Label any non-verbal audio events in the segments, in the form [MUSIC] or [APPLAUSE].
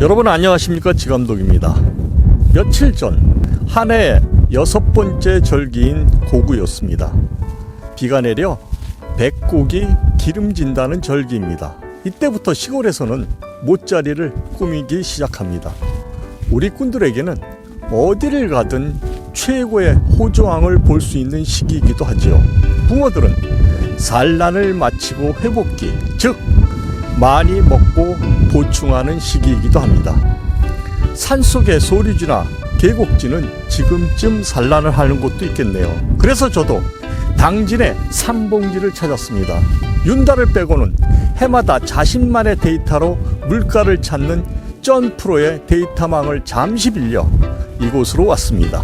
여러분 안녕하십니까 지감독입니다. 며칠 전 한 해 여섯 번째 절기인 고구였습니다. 비가 내려 백곡이 기름진다는 절기입니다. 이때부터 시골에서는 못자리를 꾸미기 시작합니다. 우리 꾼들에게는 어디를 가든 최고의 호조왕을 볼 수 있는 시기이기도 하지요. 부모들은 산란을 마치고 회복기, 즉 많이 먹고 보충하는 시기이기도 합니다. 산속의 소리지나 계곡지는 지금쯤 산란을 하는 곳도 있겠네요. 그래서 저도 당진의 삼봉지를 찾았습니다. 윤달을 빼고는 해마다 자신만의 데이터로 물가를 찾는 전 프로의 데이터망을 잠시 빌려 이곳으로 왔습니다.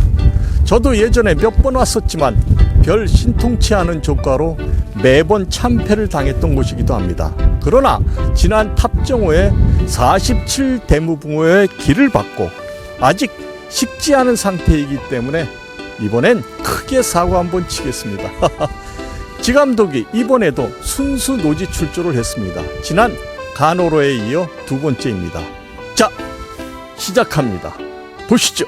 저도 예전에 몇 번 왔었지만 별 신통치 않은 조과로 매번 참패를 당했던 곳이기도 합니다. 그러나 지난 탑정호의 47 대무붕어의 길을 받고 아직 식지 않은 상태이기 때문에 이번엔 크게 사고 한번 치겠습니다. [LAUGHS] 지감독이 이번에도 순수 노지 출조를 했습니다. 지난 간호로에 이어 두 번째입니다. 자, 시작합니다. 보시죠.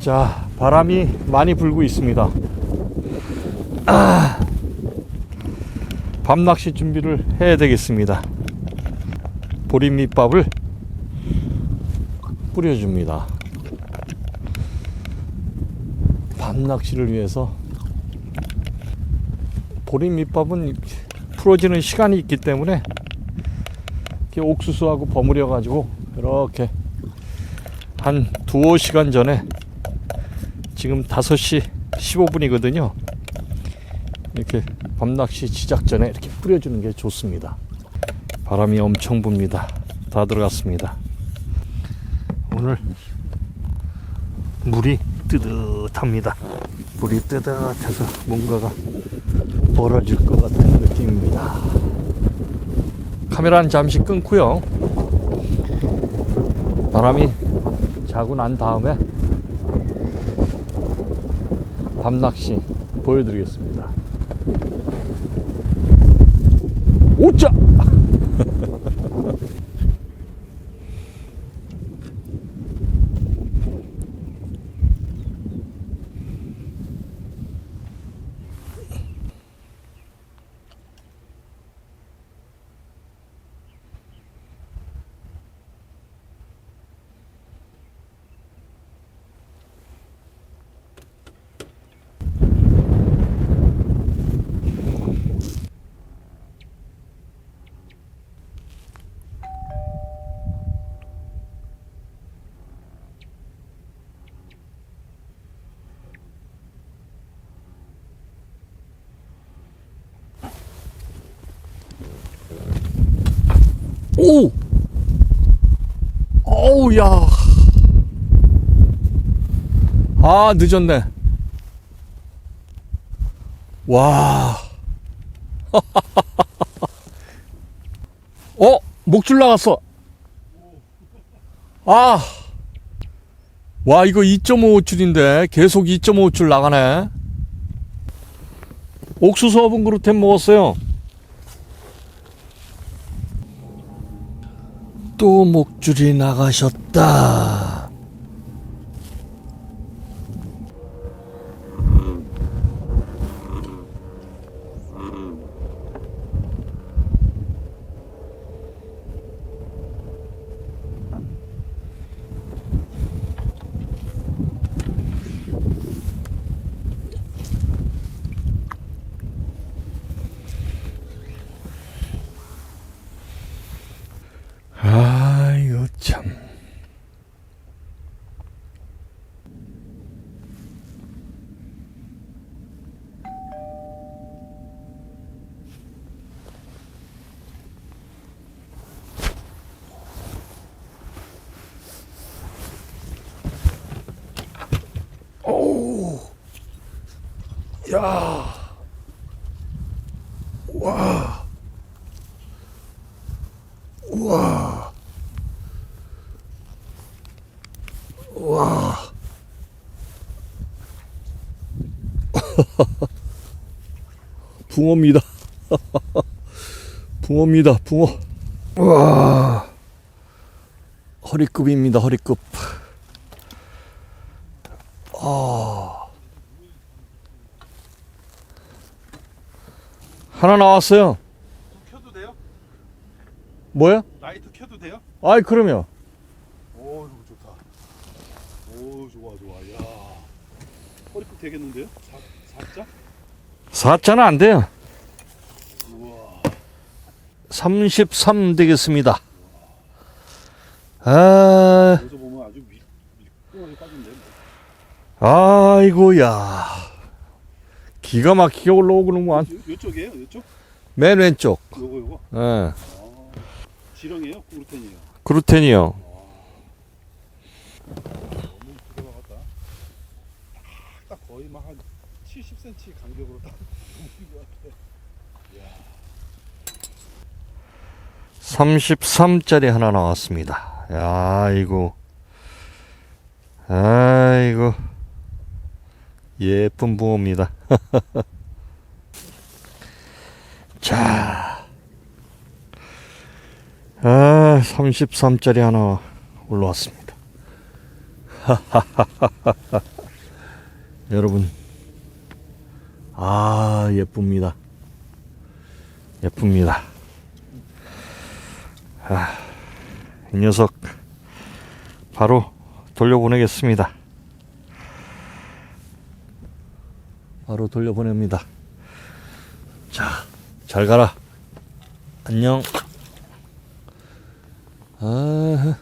자, 바람이 많이 불고 있습니다. 아, 밤낚시 준비를 해야 되겠습니다. 보림 밑밥을 뿌려줍니다. 밤낚시를 위해서 보림 밑밥은 풀어지는 시간이 있기 때문에 이렇게 옥수수하고 버무려 가지고 이렇게 한 두어 시간 전에 지금 5시 15분이거든요. 이렇게 밤낚시 시작 전에 이렇게 뿌려주는 게 좋습니다. 바람이 엄청 붑니다. 다 들어갔습니다. 오늘 물이 뜨뜻합니다. 물이 뜨뜻해서 뭔가가 벌어질 것 같은 느낌입니다. 카메라는 잠시 끊고요. 바람이 자고 난 다음에 밤낚시 보여드리겠습니다. 오짜! 오! 어우, 야. 아, 늦었네. 와. [LAUGHS] 어? 목줄 나갔어. 아. 와, 이거 2.5줄인데 계속 2.5줄 나가네. 옥수수 어분 그루텐 먹었어요. 또 목줄이 나가셨다. 아, 이거 참. 오, 야, 와, 와. 와. [LAUGHS] 붕어입니다. [LAUGHS] 붕어입니다, 붕어. 와, 허리급입니다, 허리급. 하나 나왔어요. 켜도 돼요? 뭐야? 라이트 켜도 돼요? 아이, 그러면. 오 이거 좋다. 오 좋아 좋아. 야 허리급 되겠는데요? 사, 살짝? 사자는 안 돼요. 우와. 33 되겠습니다. 아, 여기서 보면 아주 미, 미끄러하게 빠진데. 아이고야. 기가 막히게 올라오고는만. 요, 요쪽이에요? 요쪽? 맨 왼쪽. 요거 요거. 예. 아, 지렁이에요? 그루텐이에요? 그루텐이요. 너무 들어갔다. 딱 거의 막 한 70cm 간격으로 딱 넘긴 것 같아. 33짜리 하나 나왔습니다. 야, 이거. 아이고. 예쁜 붕어입니다. [LAUGHS] 자. 아, 33짜리 하나 올라왔습니다. [LAUGHS] 여러분. 아, 예쁩니다. 예쁩니다. 이 녀석 바로 돌려보내겠습니다. 바로 돌려보냅니다. 자, 잘 가라. 안녕. 아,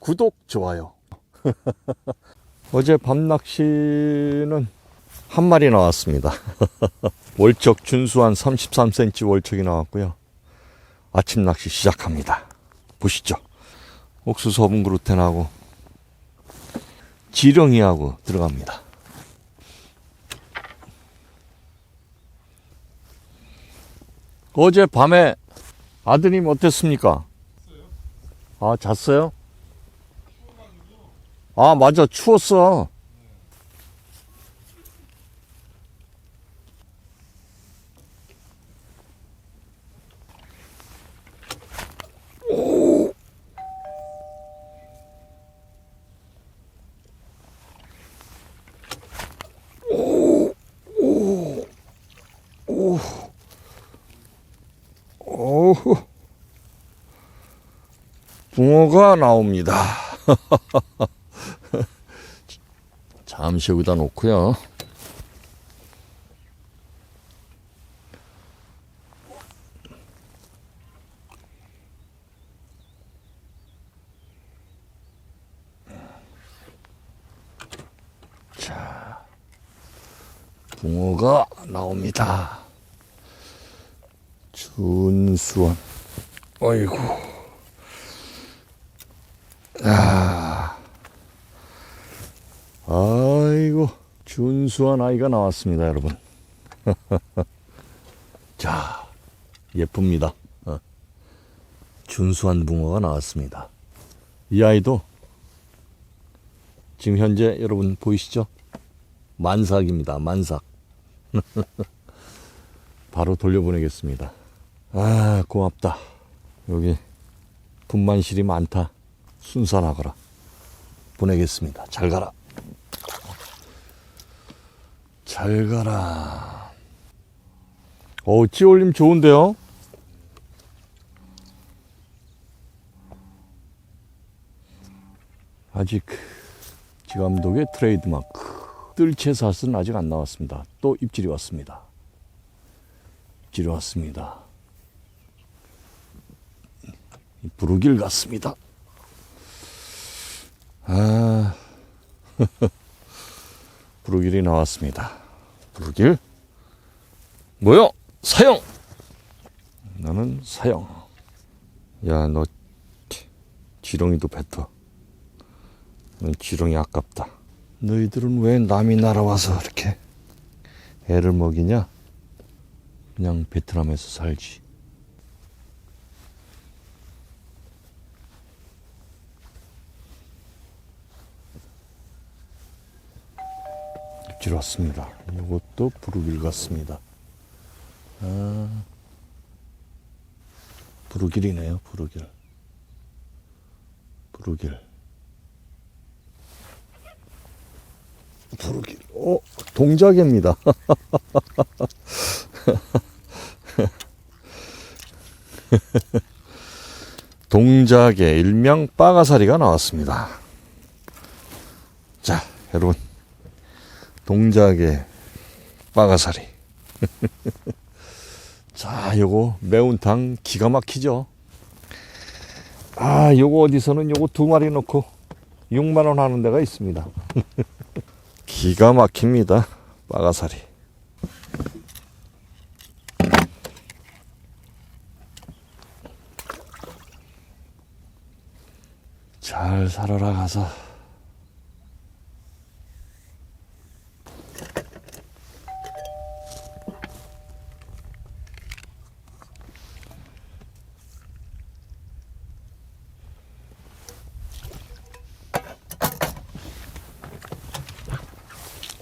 구독, 좋아요. [LAUGHS] 어제 밤 낚시는 한 마리 나왔습니다. [LAUGHS] 월척 준수한 33cm 월척이 나왔고요. 아침 낚시 시작합니다. 보시죠. 옥수수 허분 그루텐하고 지렁이하고 들어갑니다. 어제 밤에 아드님 어땠습니까? 아, 잤어요? 아, 맞아. 추웠어. 오후. 붕어가 나옵니다. [LAUGHS] 잠시 여기다 놓고요. 자, 붕어가 나옵니다. 준수원. 어이구. 야. 아이고. 준수한 아이가 나왔습니다, 여러분. [LAUGHS] 자, 예쁩니다. 어. 준수한 붕어가 나왔습니다. 이 아이도 지금 현재 여러분 보이시죠? 만삭입니다, 만삭. [LAUGHS] 바로 돌려보내겠습니다. 아, 고맙다. 여기 분만실이 많다. 순산하거라. 보내겠습니다. 잘 가라. 잘 가라. 어, 찌올림 좋은데요? 아직 지 감독의 트레이드마크 뜰채사슬은 아직 안 나왔습니다. 또 입질이 왔습니다. 입질이 왔습니다. 부르길 같습니다. 아, [LAUGHS] 부르길이 나왔습니다. 부르길? 뭐요? 사형! 나는 사형. 야, 너, 지- 지렁이도 뱉어. 넌 지렁이 아깝다. 너희들은 왜 남이 날아와서 이렇게 애를 먹이냐? 그냥 베트남에서 살지. 입질 왔습니다. 이것도 부르길 같습니다. 아, 부르길이네요, 부르길. 부르길. 부르길. 어, 동작입니다. [LAUGHS] 동작의 일명 빠가사리가 나왔습니다. 자, 여러분. 동작의 빠가사리. [LAUGHS] 자, 요거 매운탕 기가 막히죠? 아, 요거 어디서는 요거 두 마리 넣고 6만 원 하는 데가 있습니다. [LAUGHS] 기가 막힙니다. 빠가사리. 잘 살아라 가서.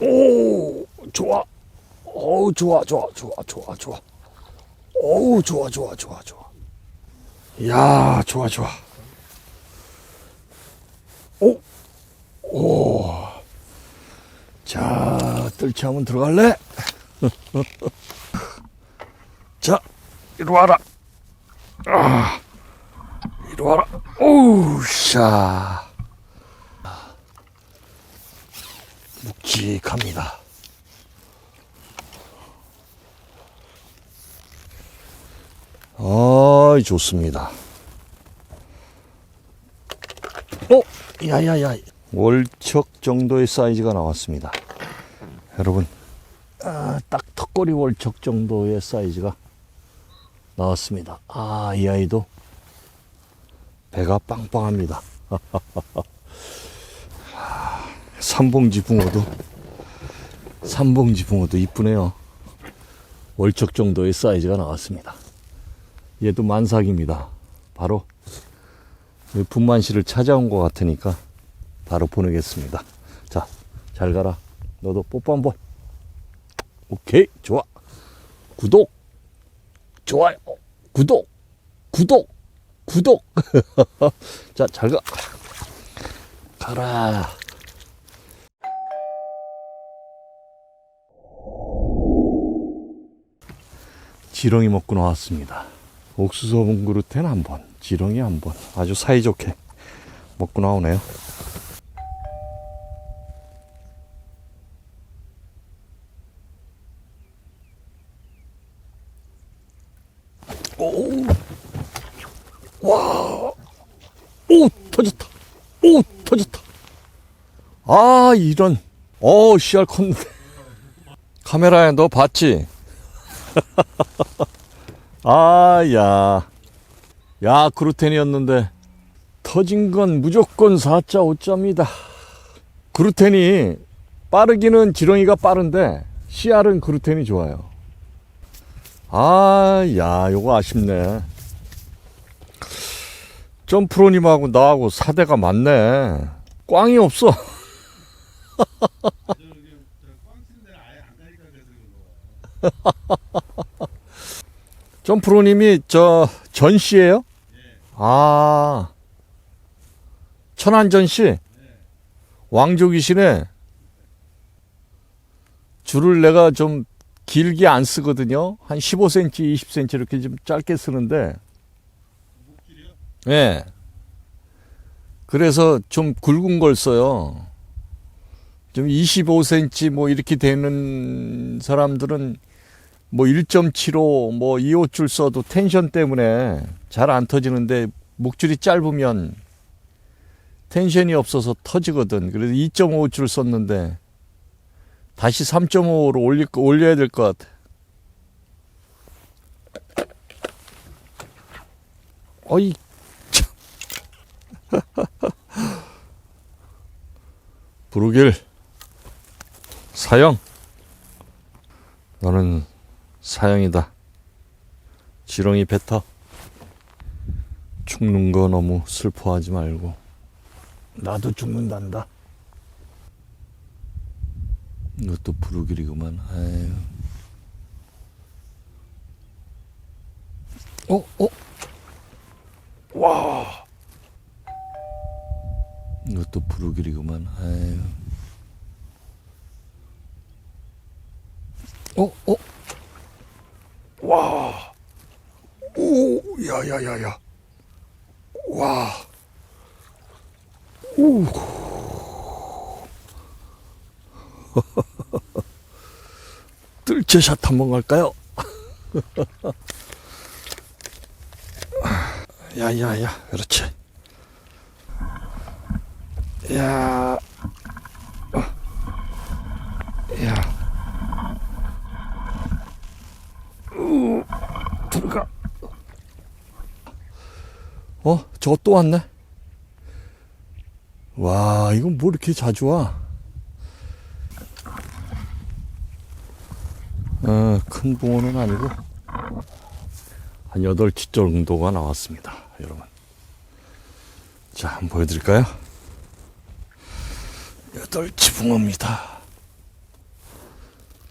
오, 좋아. 어우, 좋아, 좋아, 좋아, 좋아, 좋아. 어우, 좋아, 좋아, 좋아, 좋아. 야, 좋아, 좋아. 오, 오. 자, 뜰채 한번 들어갈래? [LAUGHS] 자, 이리 와라. 아, 이리 와라. 오우, 샤. 묵직합니다. 아, 좋습니다. 어, 야야야. 월척 정도의 사이즈가 나왔습니다. 여러분, 아, 딱 턱걸이 월척 정도의 사이즈가 나왔습니다. 아, 이 아이도 배가 빵빵합니다. [LAUGHS] 삼봉지 붕어도 삼봉지 붕어도 이쁘네요. 월척 정도의 사이즈가 나왔습니다. 얘도 만삭입니다. 바로 이 분만실을 찾아온 것 같으니까 바로 보내겠습니다. 자, 잘 가라. 너도 뽀뽀 한번. 오케이, 좋아. 구독, 좋아요, 구독, 구독, 구독. [LAUGHS] 자, 잘 가. 가라. 지렁이 먹고 나왔습니다. 옥수수 본 그릇엔 한 번, 지렁이 한 번. 아주 사이좋게 먹고 나오네요. 오, 와, 오, 터졌다. 오, 터졌다. 아, 이런. 어, 씨알 컸는데. 카메라에 너 봤지? [LAUGHS] 아, 야. 야, 그루텐이었는데, 터진 건 무조건 4자 5자입니다. 그루텐이 빠르기는 지렁이가 빠른데, 씨알은 그루텐이 좋아요. 아, 야, 요거 아쉽네. 점프로님하고 나하고 사대가 맞네. 꽝이 없어. [LAUGHS] [LAUGHS] 점프로님이 저 전씨예요? 아 천안 전씨 왕족이시네. 줄을 내가 좀 길게 안 쓰거든요. 한 15cm, 20cm 이렇게 좀 짧게 쓰는데. 예. 그래서 좀 굵은 걸 써요. 좀 25cm 뭐 이렇게 되는 사람들은 뭐 1.75, 뭐 2호줄 써도 텐션 때문에 잘 안 터지는데 목줄이 짧으면 텐션이 없어서 터지거든. 그래서 2.5줄 썼는데 다시 3.5로 올릴, 거- 올려야 될 것 같아. 어이, [LAUGHS] 참. 부르길, 사형. 너는 사형이다. 지렁이 뱉어. 죽는 거 너무 슬퍼하지 말고. 나도 죽는단다. 이것도 부르길이구만. 아유. 어, 어. 와. 이것도 부르길이구만. 아유. 어, 어. 와. 오, 야, 야, 야, 야. 와. 오. 뜰채샷 한번 갈까요? [LAUGHS] 야야야 그렇지 야 어. 야. 우, 들어가. 어, 저거 또 왔네. 와, 이건 뭐 이렇게 자주 와? 어, 큰 붕어는 아니고, 한 8치 정도가 나왔습니다, 여러분. 자, 한번 보여드릴까요? 8치 붕어입니다.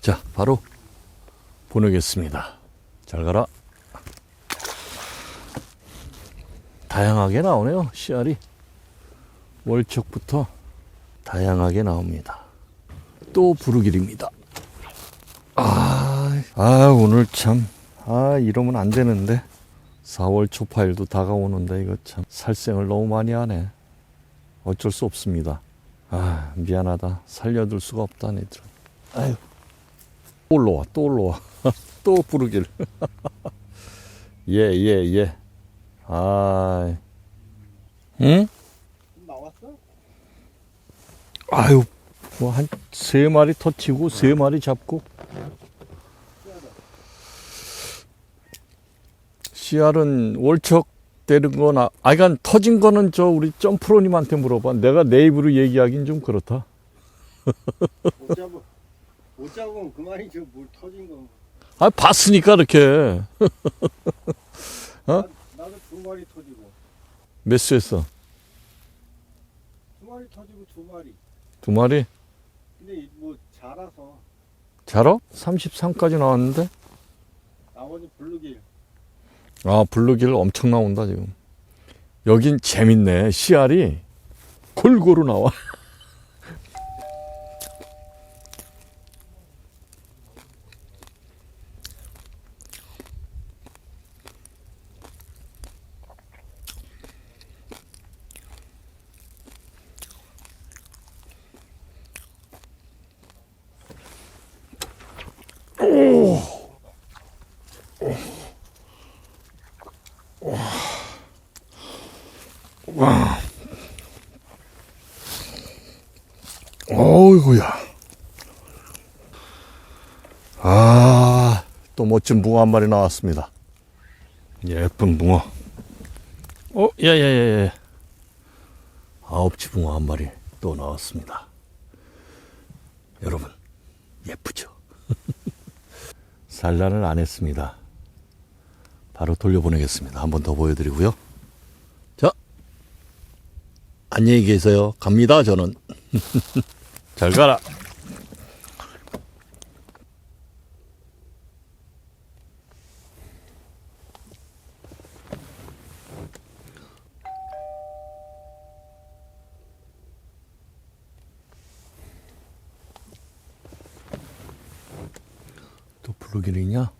자, 바로 보내겠습니다. 잘 가라. 다양하게 나오네요, 씨알이. 월척부터 다양하게 나옵니다. 또 부르길입니다. 아, 아, 오늘 참, 아, 이러면 안 되는데. 4월 초파일도 다가오는데, 이거 참, 살생을 너무 많이 하네. 어쩔 수 없습니다. 아, 미안하다. 살려둘 수가 없다, 니들은. 아유. 또 올라와, 또 올라와. [LAUGHS] 또 부르길. [LAUGHS] 예, 예, 예. 아, 응? 나왔어? 아유, 뭐 한 세 마리 터치고 세 마리 잡고. 씨알은 월척 되는 거나, 아, 그러니까 터진 거는 저 우리 점프로님한테 물어봐. 내가 내 입으로 얘기하긴 좀 그렇다. 못 잡아. 못 잡으면 그만이죠. 물 터진 거. 아, 봤으니까 이렇게. [LAUGHS] 나, 나도 두 마리 터지고. 몇 수했어? 두 마리 터지고 두 마리. 두 마리? 근데 이- 뭐 자라서 자러? 33까지 나왔는데? 나머지 블루길. 아, 블루길 엄청 나온다, 지금. 여긴 재밌네. 씨알이 골고루 나와. 와. [LAUGHS] 어이구야. 아, 또 멋진 붕어 한 마리 나왔습니다. 예쁜 붕어. 어, 예, 예, 예, 예. 아홉치 붕어 한 마리 또 나왔습니다. 여러분, 예쁘죠? [LAUGHS] 산란을 안 했습니다. 바로 돌려보내겠습니다. 한 번 더 보여드리고요. 자, 안녕히 계세요. 갑니다, 저는. [LAUGHS] 잘 가라. 또 블루길이냐?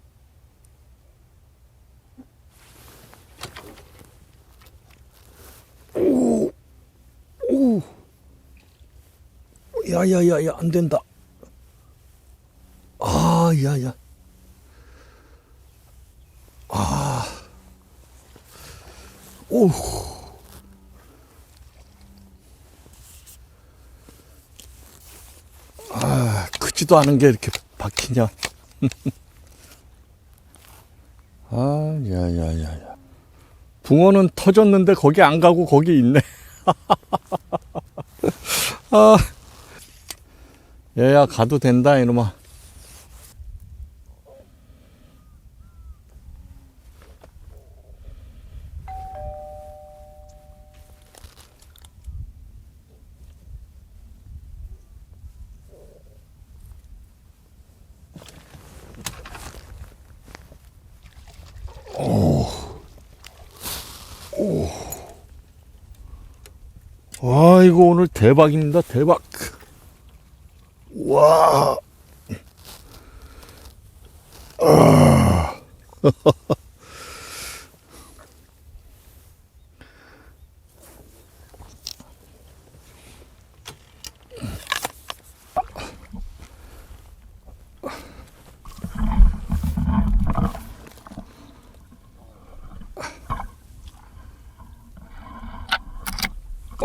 야야야야 안 된다. 아 야 야. 아. 오. 아 크지도 않은 게 이렇게 박히냐. [LAUGHS] 아 야 야 야 야. 붕어는 터졌는데 거기 안 가고 거기 있네. [LAUGHS] 아. 여야 가도 된다 이놈아 아, 이거 오늘 대박입니다. 대박. 와.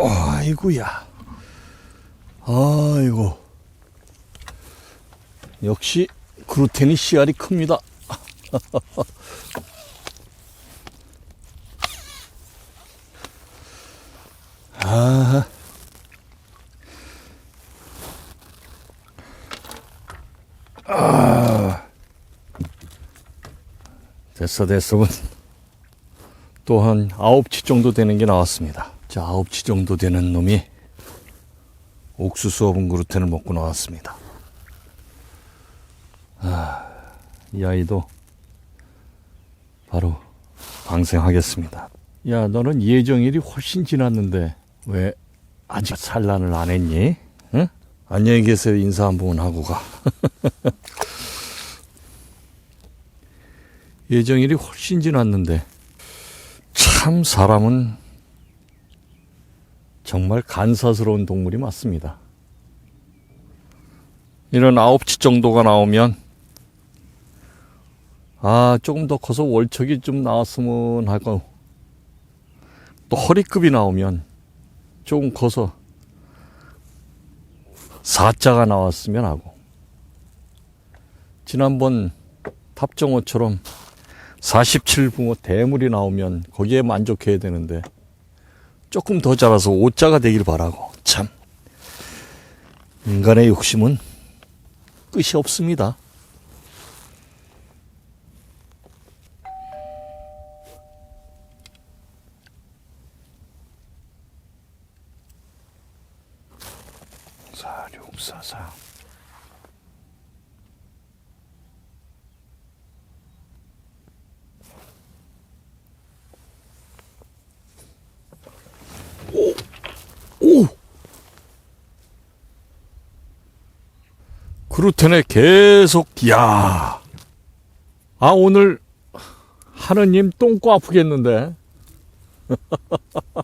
아이고야. 아이고 역시 그루텐이 씨알이 큽니다. [LAUGHS] 아. 아. 됐어 됐어. [LAUGHS] 또한 아홉 치 정도 되는 게 나왔습니다. 자 아홉 치 정도 되는 놈이 옥수수 어분 그루텐을 먹고 나왔습니다 아, 이 아이도 바로 방생하겠습니다. 야, 너는 예정일이 훨씬 지났는데 왜 아직 산란을 안 했니? 응? 안녕히 계세요. 인사 한 번 하고 가. [LAUGHS] 예정일이 훨씬 지났는데 참 사람은 정말 간사스러운 동물이 맞습니다. 이런 아홉치 정도가 나오면 아, 조금 더 커서 월척이 좀 나왔으면 하고, 또 허리급이 나오면 조금 커서 사자가 나왔으면 하고, 지난번 탑정호처럼 47붕어 대물이 나오면 거기에 만족해야 되는데, 조금 더 자라서 5자가 되길 바라고, 참. 인간의 욕심은 끝이 없습니다. 사육사사 오! 오! 그루텐에 계속 야. 아 오늘 하느님 똥꼬 아프겠는데. [LAUGHS]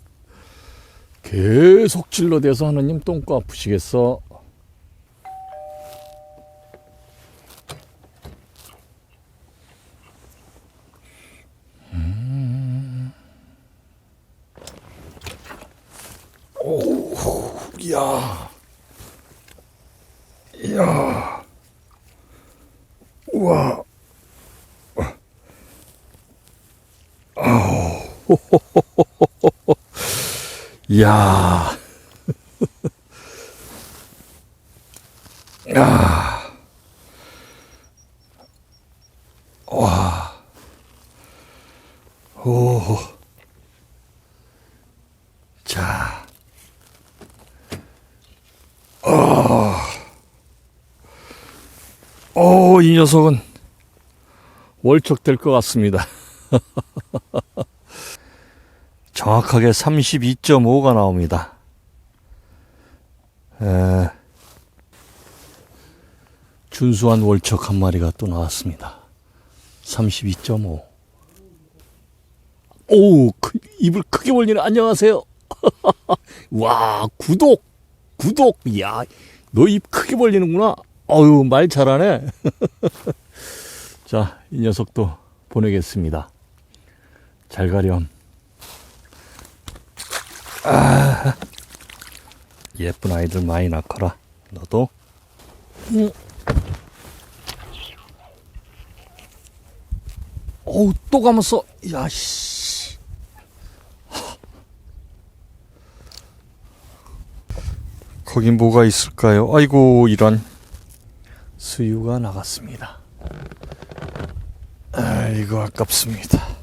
계속 찔러대서 하느님 똥꼬 아프시겠어. 음. 오, 야, 야, 우와, 이야. [LAUGHS] 야. 와. 오. 자. 어. 오, 이 녀석은 월척 될 것 같습니다. [LAUGHS] 정확하게 32.5가 나옵니다. 에, 준수한 월척 한 마리가 또 나왔습니다. 32.5. 오, 크, 입을 크게 벌리네. 안녕하세요. [LAUGHS] 와, 구독, 구독. 야, 너 입 크게 벌리는구나. 어유, 말 잘하네. [LAUGHS] 자, 이 녀석도 보내겠습니다. 잘 가렴. 아, 예쁜 아이들 많이 낳거라. 너도. 응. 어우, 또 감았어. 야, 씨. 거긴 뭐가 있을까요? 아이고, 이런. 수유가 나갔습니다. 아이고, 아깝습니다.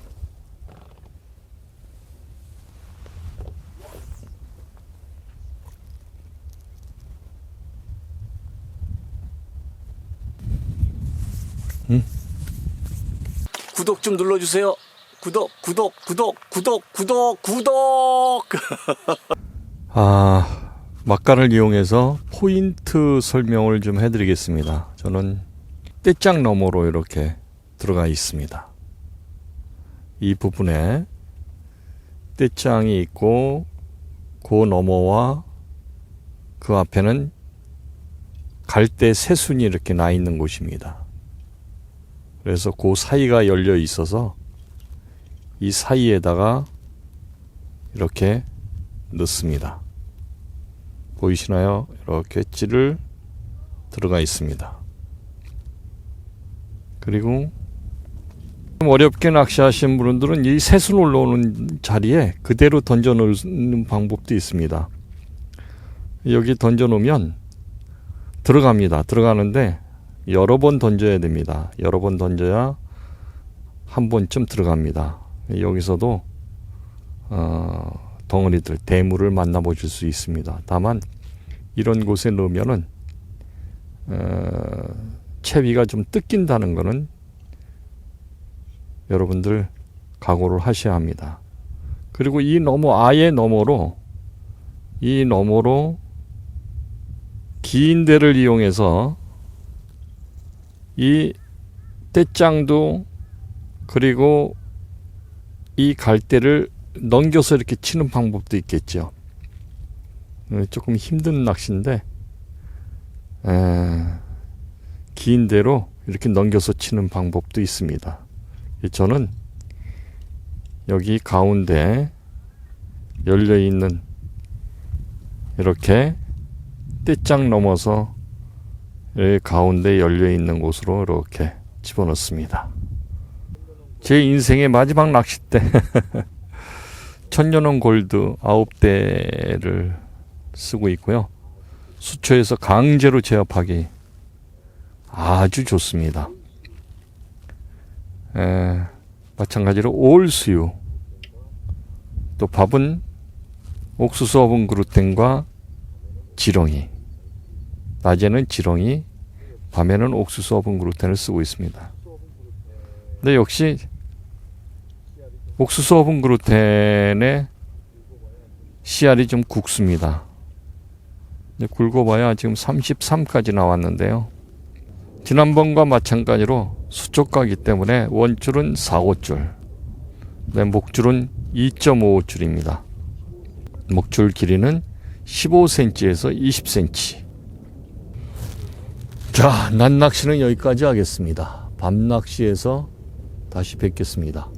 좀 눌러주세요. 구독, 구독, 구독, 구독, 구독, 구독. [LAUGHS] 아, 막간을 이용해서 포인트 설명을 좀 해드리겠습니다. 저는 떼짱 너머로 이렇게 들어가 있습니다. 이 부분에 떼짱이 있고 그 너머와 그 앞에는 갈대 새순이 이렇게 나 있는 곳입니다. 그래서 그 사이가 열려 있어서 이 사이에다가 이렇게 넣습니다. 보이시나요? 이렇게 찌를 들어가 있습니다. 그리고 좀 어렵게 낚시하신 분들은 이 새순 올라오는 자리에 그대로 던져 놓는 방법도 있습니다. 여기 던져 놓으면 들어갑니다. 들어가는데 여러 번 던져야 됩니다. 여러 번 던져야 한 번쯤 들어갑니다. 여기서도 어, 덩어리들 대물을 만나보실 수 있습니다. 다만 이런 곳에 넣으면은 어, 채비가 좀 뜯긴다는 거는 여러분들 각오를 하셔야 합니다. 그리고 이 너머 아예 너머로 이 너머로 긴 대를 이용해서 이 떼짱도 그리고 이 갈대를 넘겨서 이렇게 치는 방법도 있겠죠. 어, 조금 힘든 낚시인데 에, 긴 대로 이렇게 넘겨서 치는 방법도 있습니다. 저는 여기 가운데 열려 있는 이렇게 떼짱 넘어서 이 가운데 열려 있는 곳으로 이렇게 집어넣습니다. 제 인생의 마지막 낚싯대 [LAUGHS] 천년원 골드 아홉 대를 쓰고 있고요. 수초에서 강제로 제압하기 아주 좋습니다. 에, 마찬가지로 올 수유 또 밥은 옥수수 어분 그루텐과 지렁이 낮에는 지렁이 밤에는 옥수수 어분 그루텐을 쓰고 있습니다. 근데 역시 옥수수 어분 그루텐의 씨알이 좀 굵습니다. 굵어봐야 지금 33까지 나왔는데요. 지난번과 마찬가지로 수초가기 때문에 원줄은 4, 5줄, 네, 목줄은 2.5줄입니다. 목줄 길이는 15cm에서 20cm. 자, 낮 낚시는 여기까지 하겠습니다. 밤 낚시에서 다시 뵙겠습니다.